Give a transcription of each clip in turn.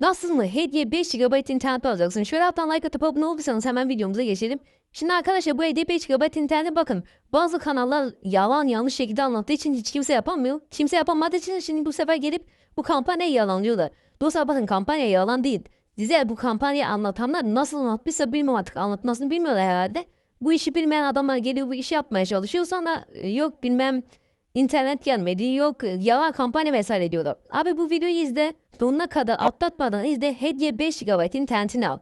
Nasıl mı? Hediye 5 GB internet alacaksın. Şöyle alttan like atıp abone olursanız hemen videomuza geçelim. Şimdi arkadaşlar bu hediye 5 GB internete bakın. Bazı kanallar yalan yanlış şekilde anlattığı için hiç kimse yapamıyor. Kimse yapamadığı için şimdi bu sefer gelip bu kampanyayı yalanlıyorlar. Dostlar bakın kampanya yalan değil. Size bu kampanyayı anlatanlar nasıl anlatmışsa bilmiyorum artık anlatmasını bilmiyorlar herhalde. Bu işi bilmeyen adamlar geliyor bu işi yapmaya çalışıyor sonra e, yok bilmem internet gelmedi yok yalan kampanya vesaire diyorlar. Abi bu videoyu izle sonuna kadar atlatmadan izle hediye 5 GB internetini al.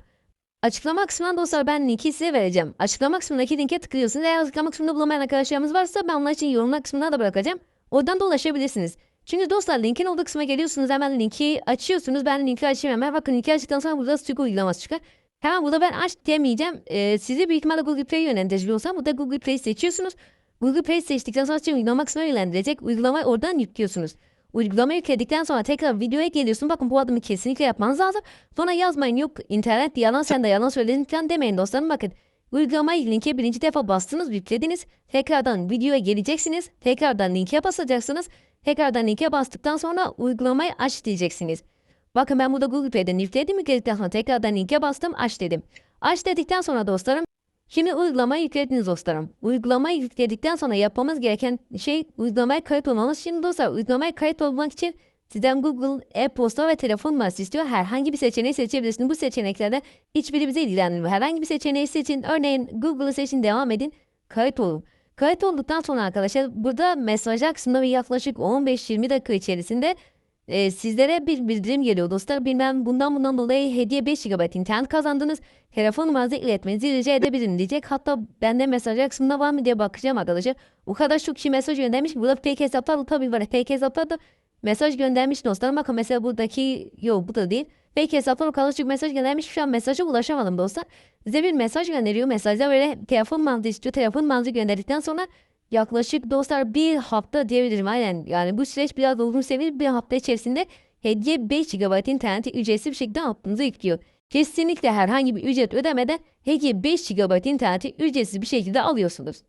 Açıklama kısmına dostlar ben linki size vereceğim. Açıklama kısmındaki linke tıklıyorsunuz. Eğer açıklama kısmında bulamayan arkadaşlarımız varsa ben onlar için yorumlar kısmına da bırakacağım. Oradan da ulaşabilirsiniz. Çünkü dostlar linkin olduğu kısma geliyorsunuz hemen linki açıyorsunuz. Ben linki açayım hemen. Bakın linki açtıktan sonra burada Stück uygulaması çıkar. Hemen burada ben aç demeyeceğim. Ee, sizi büyük ihtimalle Google Play'e yönlendireceğim. Burada Google Play seçiyorsunuz. Google Play seçtikten sonra sizi uygulama kısmına yönlendirecek. Uygulamayı oradan yüklüyorsunuz. Uygulamayı yükledikten sonra tekrar videoya geliyorsun. Bakın bu adımı kesinlikle yapmanız lazım. Sonra yazmayın yok internet yalan sen de yalan söyledin falan demeyin dostlarım. Bakın uygulamayı linke birinci defa bastınız yüklediniz. Tekrardan videoya geleceksiniz. Tekrardan linke basacaksınız. Tekrardan linke bastıktan sonra uygulamayı aç diyeceksiniz. Bakın ben burada Google Play'den yükledim. Yükledikten sonra tekrardan linke bastım aç dedim. Aç dedikten sonra dostlarım Şimdi uygulamayı yüklediniz dostlarım. Uygulamayı yükledikten sonra yapmamız gereken şey uygulamaya kayıt olmamız. Şimdi dostlar uygulamaya kayıt olmak için sizden Google, e-posta ve telefon numarası istiyor. Herhangi bir seçeneği seçebilirsiniz. Bu seçeneklerde hiçbiri bize ilgilenmiyor. Herhangi bir seçeneği seçin. Örneğin Google'ı seçin devam edin. Kayıt olun. Kayıt olduktan sonra arkadaşlar burada mesajlar kısmında bir yaklaşık 15-20 dakika içerisinde e, sizlere bir bildirim geliyor dostlar. Bilmem bundan bundan dolayı hediye 5 GB internet kazandınız. Telefon numaranızı iletmenizi rica edebilirim diyecek. Hatta bende mesaj kısmında var mı diye bakacağım arkadaşlar. O kadar çok kişi mesaj göndermiş. Burada fake hesaplar tabii var. Fake hesaplar da mesaj göndermiş dostlarım. Bakın mesela buradaki yok bu da değil. Fake hesaplar o kadar çok mesaj göndermiş. Şu an mesaja ulaşamadım dostlar. Size bir mesaj gönderiyor. Mesajda böyle telefon manzı istiyor. Telefon manzı gönderdikten sonra yaklaşık dostlar bir hafta diyebilirim. Aynen yani bu süreç biraz uzun seviye bir hafta içerisinde hediye 5 GB interneti ücretsiz bir şekilde aklınıza yüklüyor. Kesinlikle herhangi bir ücret ödemeden hediye 5 GB interneti ücretsiz bir şekilde alıyorsunuz.